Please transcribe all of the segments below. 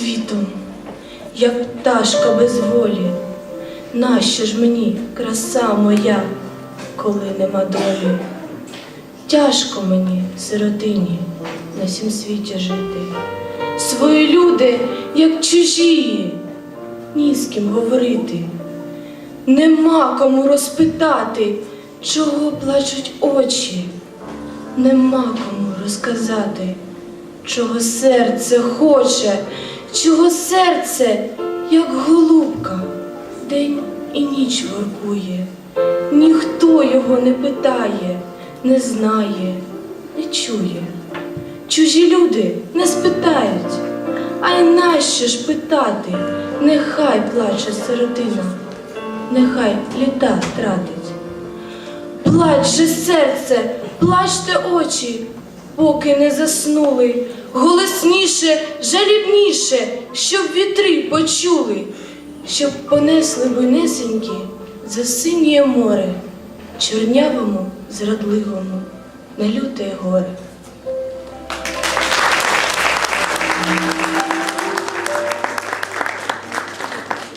світом, як пташка без волі. Нащо ж мені краса моя, коли нема долі? Тяжко мені, сиротині, на сім світі жити. Свої люди, як чужі, ні з ким говорити. Нема кому розпитати, чого плачуть очі. Нема кому розказати, чого серце хоче, чого серце, як голубка, день і ніч воркує. Ніхто його не питає, не знає, не чує. Чужі люди не спитають, а й нащо ж питати? Нехай плаче сиротина, нехай літа тратить. Плач же серце, плачте очі, поки не заснули, голосніше, жалібніше, щоб вітри почули, щоб понесли буйнесенькі за синє море, чорнявому, зрадливому, на люте горе.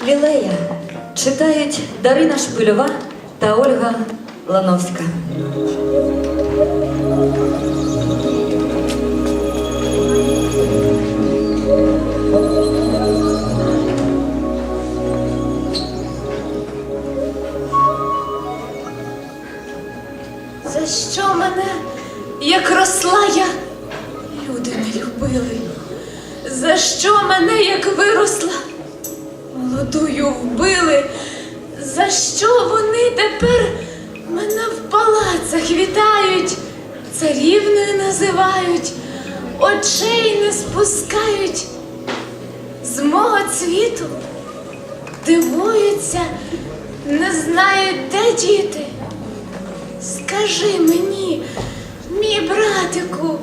Лілея читають Дарина Шпильова та Ольга Лановська. Скажи мені, мій братику,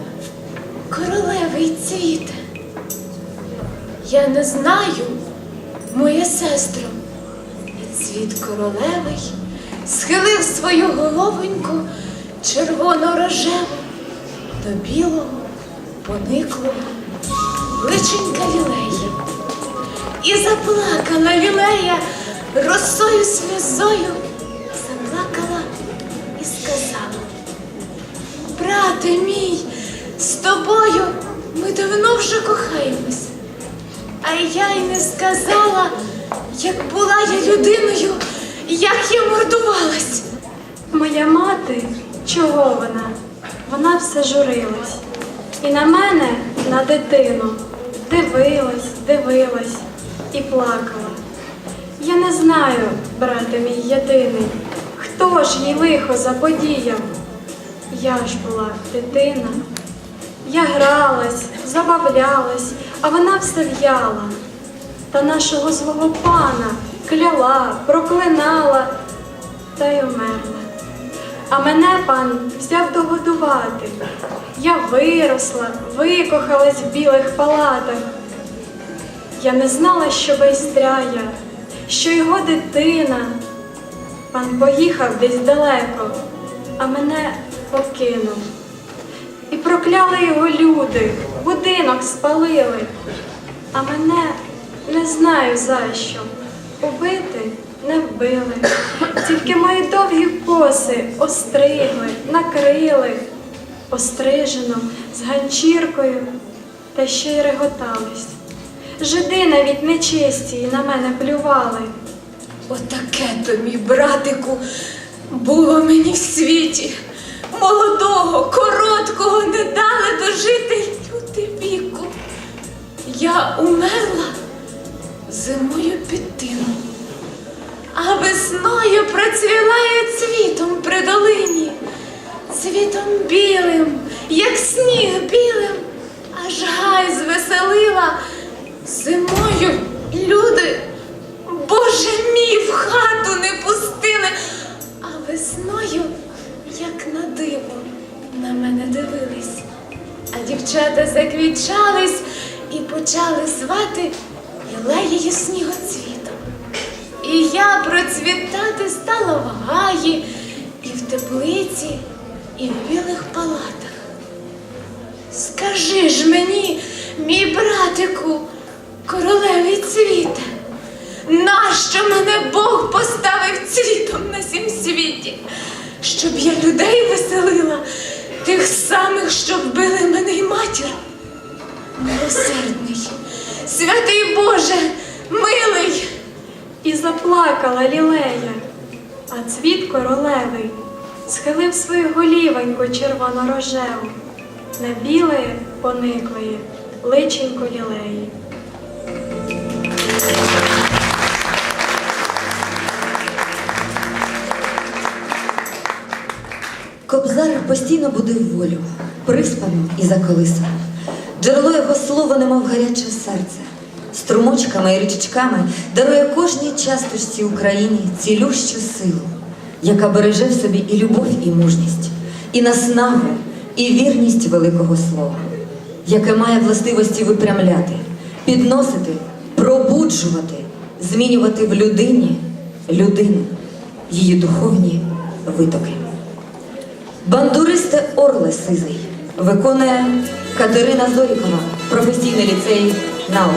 королевий цвіте. Я не знаю, моя сестро, і цвіт королевий схилив свою головоньку червоно-рожеву до білого, пониклого личенька лілеї. І заплакала лілея росою сльозою, брате мій, з тобою ми давно вже кохаємось. А я й не сказала, як була я людиною, як я мордувалась. Моя мати, чого вона? Вона все журилась. І на мене, на дитину, дивилась, дивилась і плакала. Я не знаю, брате мій єдиний, хто ж їй лихо заподіяв. Я ж була дитина. Я гралась, забавлялась, а вона все в'яла. Та нашого злого пана кляла, проклинала та й умерла. А мене пан взяв догодувати. Я виросла, викохалась в білих палатах. Я не знала, що байстряя, що його дитина. Пан поїхав десь далеко, а мене покинув. І прокляли його люди, будинок спалили, а мене не знаю за що. Убити не вбили, тільки мої довгі коси остригли, накрили, острижено з ганчіркою, та ще й реготались. Жиди навіть нечисті на мене плювали. Отаке то, мій братику, було мені в світі. Молодого, короткого не дали дожити люди віку. Я умерла зимою під тином, а весною процвіла я цвітом при долині, цвітом білим, як сніг білим, аж гай звеселила. Зимою люди, Боже мій, в хату не пустили, а весною, як на диво, на мене дивились. А дівчата заквічались і почали звати Ілеєю снігоцвітом. І я процвітати стала в гаї, і в теплиці, і в білих палатах. Скажи ж мені, мій братику, королеві цвіте? Нащо мене Бог поставив цвітом на сім світі? Щоб я людей веселила, тих самих, що вбили мене й матір. Милосердний, святий Боже, милий. І заплакала лілея, а цвіт королевий схилив свою голівоньку червоно-рожеву, на біле пониклеє личенько лілеї. Кобзар постійно будив волю, приспану і заколисану. Джерело його слова, немов гаряче серце, струмочками і річечками дарує кожній часточці Україні цілющу силу, яка береже в собі і любов, і мужність, і наснагу, і вірність великого слова, яке має властивості випрямляти, підносити, пробуджувати, змінювати в людині людину, її духовні витоки. Бандуристе Орли Сизий виконує Катерина Зорікова, професійний ліцей НАУ.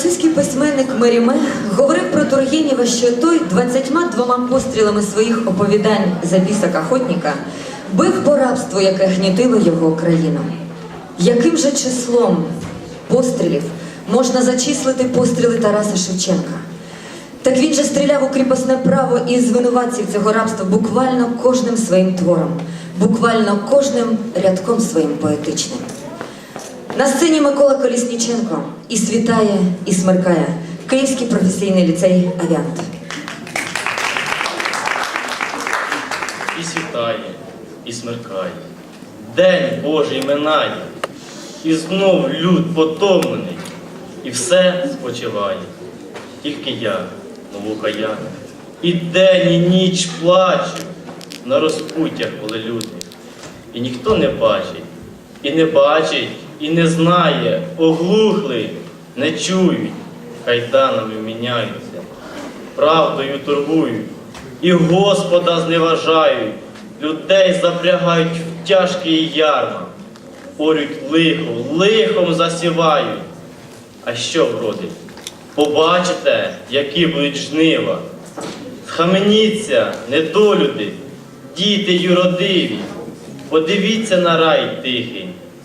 Французький письменник Меріме говорив про Тургенєва, що той 22 пострілами своїх оповідань за бісак охотника бив по рабству, яке гнітило його країну. Яким же числом пострілів можна зачислити постріли Тараса Шевченка? Так він же стріляв у кріпосне право і звинуватців цього рабства буквально кожним своїм твором, буквально кожним рядком своїм поетичним. На сцені Микола Колісніченко і світає, і смеркає Київський професійний ліцей Авіант. і світає, і смеркає. День Божий минає, і знов люд потомлений, і все спочиває. Тільки я, мов окаяна, і день, і ніч плачу, на розпуттях волелюдних. І ніхто не бачить, і не бачить, і не знає, оглухли, не чують, кайданами міняються, правдою торгують, і Господа зневажають, людей запрягають в тяжкий ярма, орють лихо, лихом засівають. А що вродить? Побачите, які будуть жнива. Схаменіться, недолюди, діти юродиві. Подивіться на рай тихий,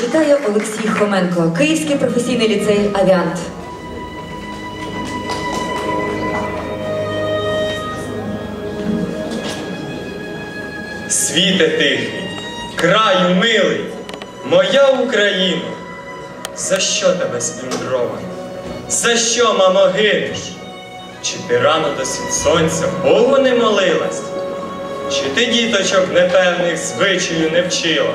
Читає Олексій Хоменко, Київський професійний ліцей Авіант. Світе тихий, краю милий, моя Україна, за що тебе сплюндровано? За що, мамо, гинеш? Чи ти рано до світ сонця Богу не молилась? Чи ти діточок непевних звичаю не вчила?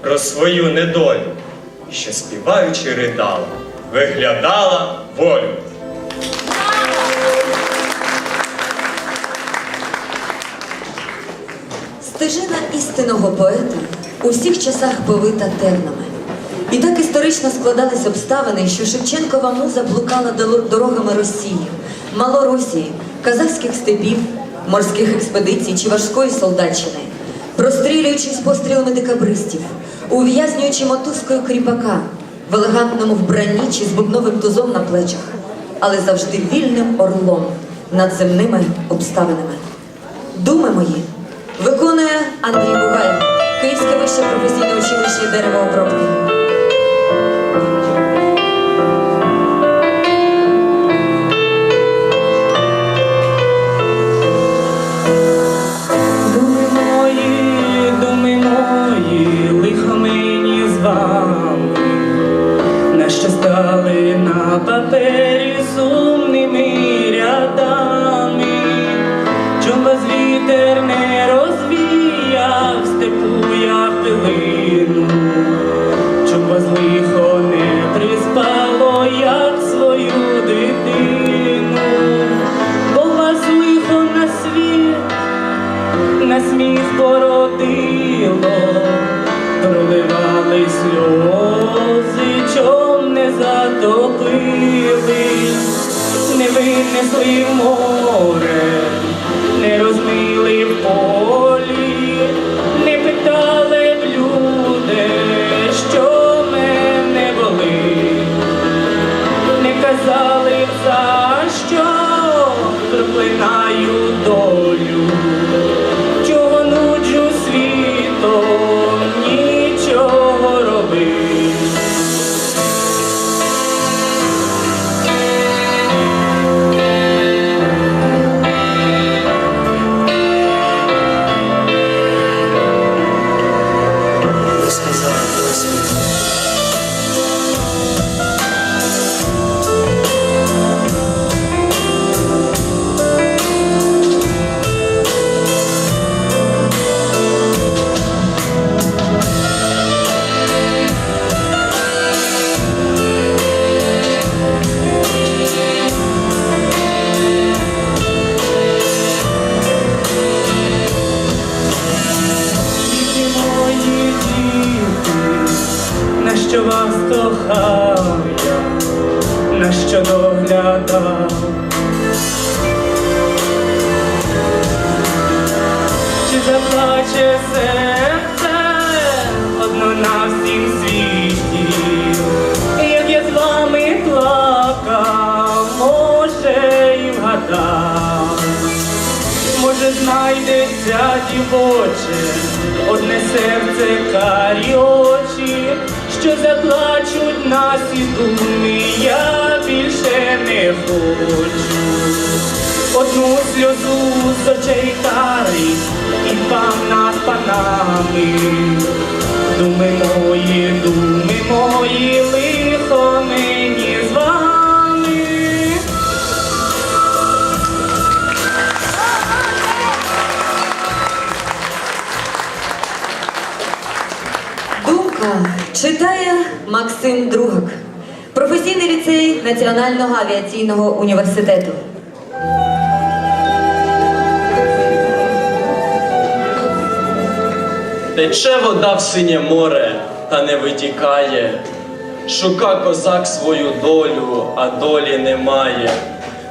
про свою недолю, що співаючи ридала, виглядала волю. Стежина істинного поета у всіх часах повита тернами. І так історично складались обставини, що Шевченкова муза блукала дорогами Росії, Малоросії, казахських степів, морських експедицій чи важкої солдатчини, прострілюючись пострілами декабристів, ув'язнюючи мотузкою кріпака, в елегантному вбранні чи з бубновим тузом на плечах, але завжди вільним орлом над земними обставинами. Думи мої виконує Андрій Бугай, Київське вище професійне училище деревообробки. що вас кохав я, на що доглядав. Чи заплаче серце одно на всім світі, як я з вами плакав, може і вгадав, може, знайдеться дівоче, одне серце карі очі що заплачуть нас і думи, я більше не хочу. Одну сльозу з очей кари і пана панами. Максим Другак, професійний ліцей Національного авіаційного університету. Тече вода в синє море, та не витікає. Шука козак свою долю, а долі немає.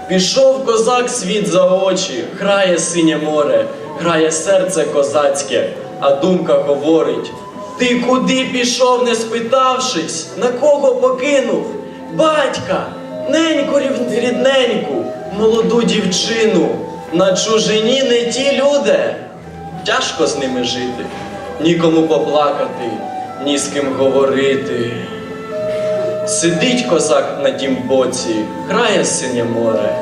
Пішов козак світ за очі, грає синє море, грає серце козацьке, а думка говорить: Ти куди пішов, не спитавшись, на кого покинув? Батька, неньку рідненьку, молоду дівчину, на чужині не ті люди. Тяжко з ними жити, нікому поплакати, ні з ким говорити. Сидить козак на тім боці, грає синє море.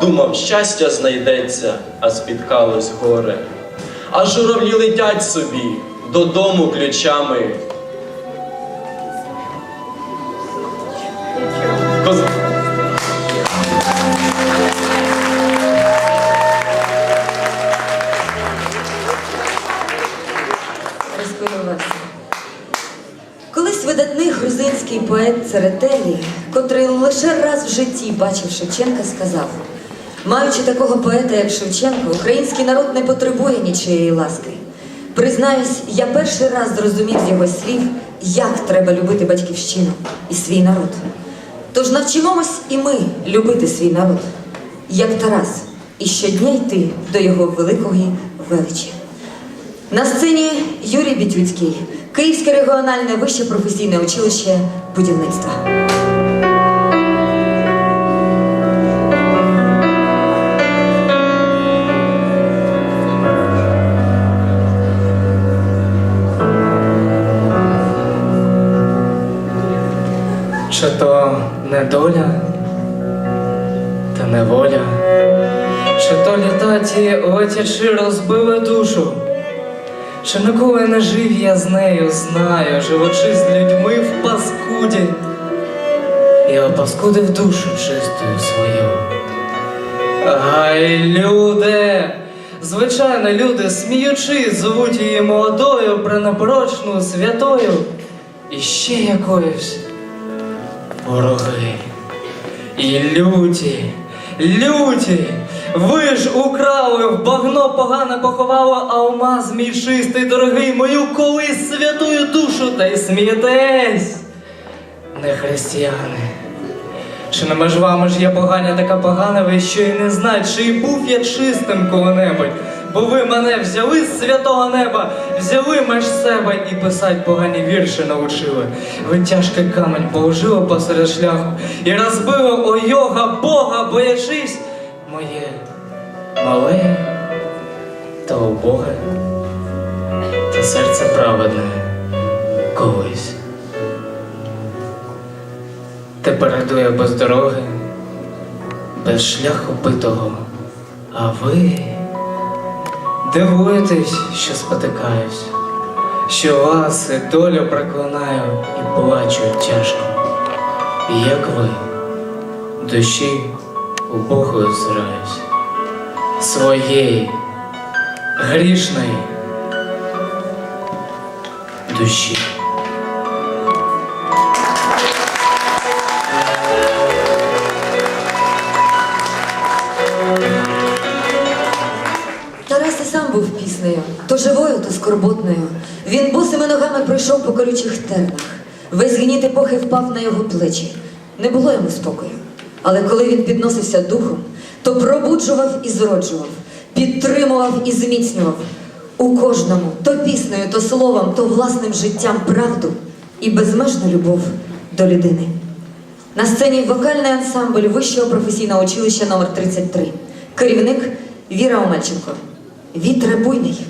Думав, щастя знайдеться, а спіткалось горе. А журавлі летять собі додому ключами. Коз... Колись видатний грузинський поет Церетелі, котрий лише раз в житті бачив Шевченка, сказав: маючи такого поета, як Шевченко, український народ не потребує нічиєї ласки. Признаюсь, я перший раз зрозумів з його слів, як треба любити батьківщину і свій народ. Тож навчимось і ми любити свій народ, як Тарас, і щодня йти до його великої величі. На сцені Юрій Бітюцький, Київське регіональне вище професійне училище будівництва. Не доля, та не воля, чи то літаті летячи розбили душу, чи ніколи не жив я з нею, знаю, живучи з людьми в паскуді, я опаскудив душу чистою свою. Гай, люди! Звичайно, люди, сміючи, звуть її молодою, пренеброчною, святою. І ще якоюсь вороги. І люті, люті, ви ж украли, в багно погано поховали алмаз мій чистий, дорогий, мою колись святую душу, та й смієтесь, не християни. Чи не між вами ж є поганя така погана, ви що й не знаєте, чи й був я чистим коли-небудь, бо ви мене взяли з святого неба, взяли меж себе і писать погані вірші научили. Ви тяжкий камень положили посеред шляху і розбили о йога Бога, боячись моє мале та убоге, та серце праведне колись. Тепер йду я без дороги, без шляху битого, а ви дивуєтесь, що спотикаюсь, що вас і долю проклинаю і плачу тяжко, і як ви, душі убогою зраюсь, своєї грішної душі. Був то живою, то скорботною. Він босими ногами пройшов по колючих тернах. Весь гніт епохи впав на його плечі. Не було йому спокою. Але коли він підносився духом, то пробуджував і зроджував, підтримував і зміцнював у кожному то піснею, то словом, то власним життям правду і безмежну любов до людини. На сцені вокальний ансамбль Вищого професійного училища номер 33 Керівник Віра Омельченко. Вітре буйний.